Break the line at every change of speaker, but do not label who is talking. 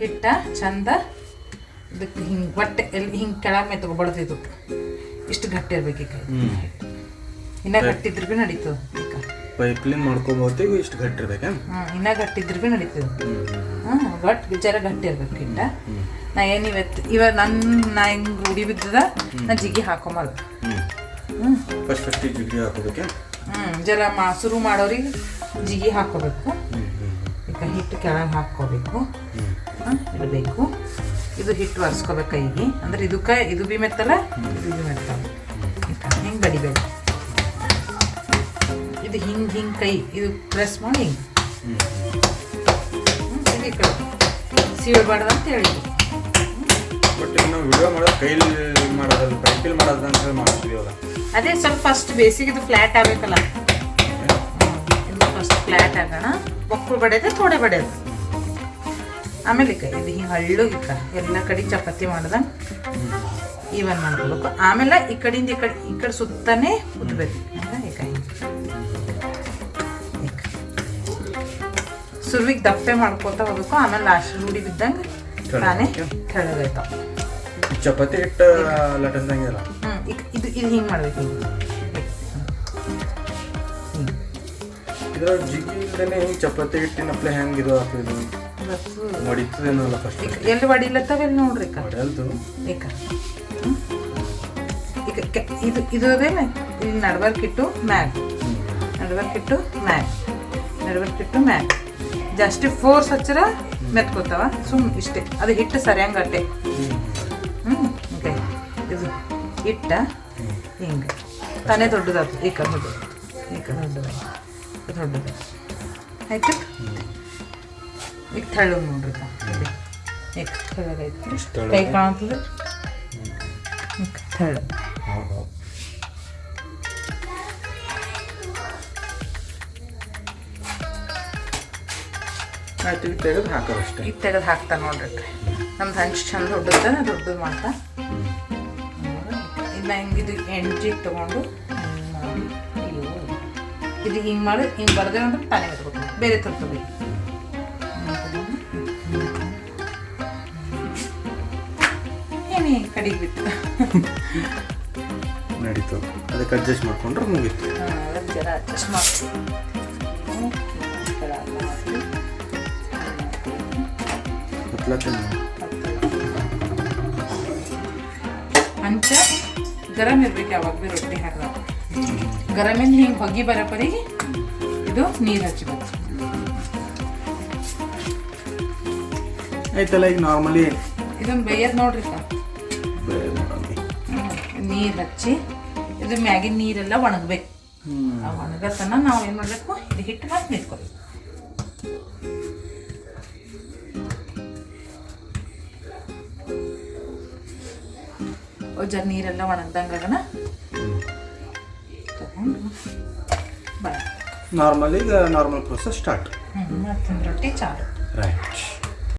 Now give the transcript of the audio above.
ಹಿಟ್ಟ ಚಂದ. ಇದಕ್ಕೆ ಹಿಂಗೆ ಬಟ್ಟೆ ಎಲ್ಲಿ ಹಿಂಗೆ ಕೆಳಗೆ ಮೇ ತಗೊಬಾರ್ದು ಇದು. ಇಷ್ಟು ಗಟ್ಟಿ ಇರ್ಬೇಕು ಈಗ ಇನ್ನ ಗಟ್ಟಿದ್ರು ಭೀ ನಡೀತದೆ
ಪೈಪ್ಲಿನ್ ಮಾಡ್ಕೋಬಹುದು ಇಷ್ಟು ಗಟ್ಟಿ ಇರ್ಬೇಕಾ?
ಹ್ಞೂ ಇನ್ನ ಗಟ್ಟಿದ್ರು ಭೀ ನಡೀತದೆ
ಹ್ಞೂ
ಹಾಂ ಗಟ್ಟಿ ಬಿಚಾರ ಗಟ್ಟಿ ಇರ್ಬೇಕು ಹಿಟ್ಟ ನಾ ಏನು ಇವತ್ತು ಇವಾಗ ನನ್ನ ನಾ ಹಿಂಗೆ ಉಡಿ ಬಿದ್ದದ ನಾ ಜಿಗಿ ಹಾಕೊಂಬಲ್ಲ
ಹ್ಞೂ
ಹ್ಞೂ
ಫಸ್ಟ್ ಫಸ್ಟ್ ಜಿಗಿ ಹಾಕೋಬೇಕೆ?
ಹ್ಞೂ ಜರ ಮಾಸುರು ಮಾಡೋರಿಗೆ ಜಿಗಿ ಹಾಕೋಬೇಕು. ಈಗ ಹಿಟ್ಟು ಕೆಳಗೆ ಹಾಕ್ಕೋಬೇಕು ಹಾಂ ಇಡಬೇಕು. ಇದು ಹಿಟ್ಟು ಒರೆಸ್ಕೋಬೇಕು ಕೈಗೆ. ಅಂದ್ರೆ ಇದಕ್ಕೆ ಇದು ಬಿ ಮೆತ್ತಲ್ಲ ಇದು ಬಿ ಮೆತ್ತಲ್ಲ ಹಿಂಗೆ ಬಡಿಬೇಕು? ಇದು ಹಿಂಗೆ ಹಿಂಗೆ ಕೈ ಇದು ಪ್ರೆಸ್ ಮಾಡಿ ಹಿಂಗೆ.
ಹ್ಞೂ
ಈ ಕಡೆ ಸೀಳ್ಬಾರ್ದು ಅಂತ
ಬಟ್ ನಾವು ವಿಡಿಯೋ ಮಾಡೋದು ಕೈಲಿ ಮಾಡೋದಲ್ಲ ಪೈಪಿಲ್ ಮಾಡೋದು ಅಂತ ಹೇಳಿ ಮಾಡ್ತೀವಲ್ಲ
ಅದೇ ಸ್ವಲ್ಪ ಫಸ್ಟ್ ಬೇಸಿಗೆ ಇದು ಫ್ಲ್ಯಾಟ್ ಆಗಬೇಕಲ್ಲ. ಇದು ಫಸ್ಟ್ ಫ್ಲ್ಯಾಟ್ ಆಗೋಣ. ಬೊಕ್ಕಳು ಬಡಿಯೋದು ಥೋಡೆ ಬಡಿಯೋದು. ಆಮೇಲೆ ಇದು ಹಿಂಗೆ ಹಳ್ಳು ಇಕ್ಕ ಎಲ್ಲ ಕಡೆ ಚಪಾತಿ ಮಾಡ್ದ ಈವನ್ ಮಾಡ್ಕೊಬೇಕು. ಆಮೇಲೆ ಈ ಕಡೆಯಿಂದ ಈ ಕಡೆ ಈ ಕಡೆ ಸುತ್ತನೇ ಉದ್ಬೇಕು ಈಗ ಹಿಂಗೆ ಸುರುವಿಗೆ ದಪ್ಪೆ ಮಾಡ್ಕೋತಾ ಹೋಗ್ಬೇಕು. ಆಮೇಲೆ ಲಾಸ್ಟ್ ರೂಢಿ ಬಿದ್ದಂಗೆ ತಾನೇ ಕೆಳಗೈತಾವ
ಈ ಚಪಾತಿ ಹಿಟ್ಟು ಲಟನ್
ಹ್ಞೂ ಈಗ ಇದು ಇದು ಹಿಂಗೆ ಮಾಡ್ಬೇಕು ಹಿಂಗೆ
ಜಿಗಿ ಚಪಾತಿ ಹಿಟ್ಟಿನಪ್ಲೆ ಹೆಂಗೆ ಇದು ಹಾಕೋದು ಮಡಿತದೇನಲ್ಲ ಫಸ್ಟ್
ಎಲ್ಲಿ ಹೊಡಿಲತ್ತವ ಎಲ್ಲಿ ನೋಡ್ರಿ ಈಗ
ಹೊಡೆಯಲ್ತು
ಈಗ ಹ್ಮ್? ಈಗ ಕೆ- ಇದು ಇದು ಅದೇನ? ಇಲ್ಲಿ ನಡ್ಬರ್ಕಿಟ್ಟು ಮ್ಯಾಗ್. ನಡ್ಬರ್ಕಿಟ್ಟು ಮ್ಯಾಗ್. ನಡ್ಬರ್ಕಿಟ್ಟು ಮ್ಯಾಗ್. ಜಾಸ್ತಿ ಫೋರ್ಸ್ ಹಚ್ಚರ ಮೆತ್ಕೋತಾವ. ಸುಮ್ ಇಷ್ಟೇ. ಅದು ಹಿಟ್ಟು ಸರಿಯಂಗೆ ಅಟ್ಟೆ. ಹ್ಞೂ ಓಕೆ. ಇದು ಹಿಟ್ಟ ಹಿಂಗೆ. ತಾನೇ ದೊಡ್ಡದಾಗ ಈ ಕಡೆ ದೊಡ್ಡದು ಈ ಕಡೆ ದೊಡ್ಡದಾಯ್ತು ಇದು ದೊಡ್ಡದು ಆಯ್ತು ಈಗ ತಳ್ಳು ನೋಡ್ರಿ ಈಗ.
ತೆಳ್ಳಗ?
ಕೈ ಕಾಣ್ತದೆ? ತಳ್ಳು
ಆಯ್ತು ಈಗ ತೆಗೆದು ಹಾಕೋದು ಅಷ್ಟೇ.
ಈಗ ತೆಗೆದು ಹಾಕ್ತಾ ನೋಡ್ರಿ ನಮ್ದು ಹಂಚು ಚಂದ ದೊಡ್ಡದ ದೊಡ್ಡದು ಮಾಡ್ತಾ. ಇನ್ನು ಹಿಂಗೆ ಇದು ಎಣ್ಜಿಗೆ ತೊಗೊಂಡು. ಇದು ಹಿಂಗೆ ಮಾಡಿ ಹಿಂಗೆ ಬರ್ದೆ ಅಂದ್ರೆ ತಾನೇ ಎತ್ಬೇಕು ಬೇರೆ ತರ್ತದೆ ಕಡಿಗೆ ಬಿಟ್ಟು
ನಡೀತು. ಅದಕ್ಕೆ ಅಡ್ಜಸ್ಟ್ ಮಾಡ್ಕೊಂಡ್ರೆ ಮುಗೀತು.
ಜರ ಅಡ್ಜಸ್ಟ್ ಮಾಡ್ತೀವಿ
ಹತ್ಲತ್ತೆ
ಹಂಚ ಗರಂ ಇರ್ಬೇಕು ಯಾವಾಗ ಭೀ ರೊಟ್ಟಿ ಹಾಕಿದಾಗ. ಗರಮಿಂದ ಹಿಂಗೆ ಹೊಗಿ ಬರೋ ಪರಿಗೆ ಇದು ನೀರು ಹಚ್ಚಬೇಕು
ಆಯ್ತಲ್ಲ ಈಗ ನಾರ್ಮಲಿ
ಇದೊಂದು ಬೇಯದ್ ನೋಡ್ರಿ ನೀರು ಹಚ್ಚಿ ಇದು ಮ್ಯಾಗಿನ ನೀರೆಲ್ಲ ಒಣಗಬೇಕು. ಆ ಒಣಗತನ ನಾವು ಏನು ಮಾಡಬೇಕು? ಇದು ಹಿಟ್ಟು ಹಾಕಿ ನಿಂತ್ಕೋಬೇಕು ಜರ ನೀರೆಲ್ಲ ಒಣಗ್ದಂಗಾಗನ ತಗೊಂಡು ಬಾಯ್
ನಾರ್ಮಲಿ ಈಗ ನಾರ್ಮಲ್ ಪ್ರೊಸೆಸ್ ಸ್ಟಾರ್ಟ್
ಮತ್ತೊಂದು ರೊಟ್ಟಿ ಚಾಲು.
ರೈಟ್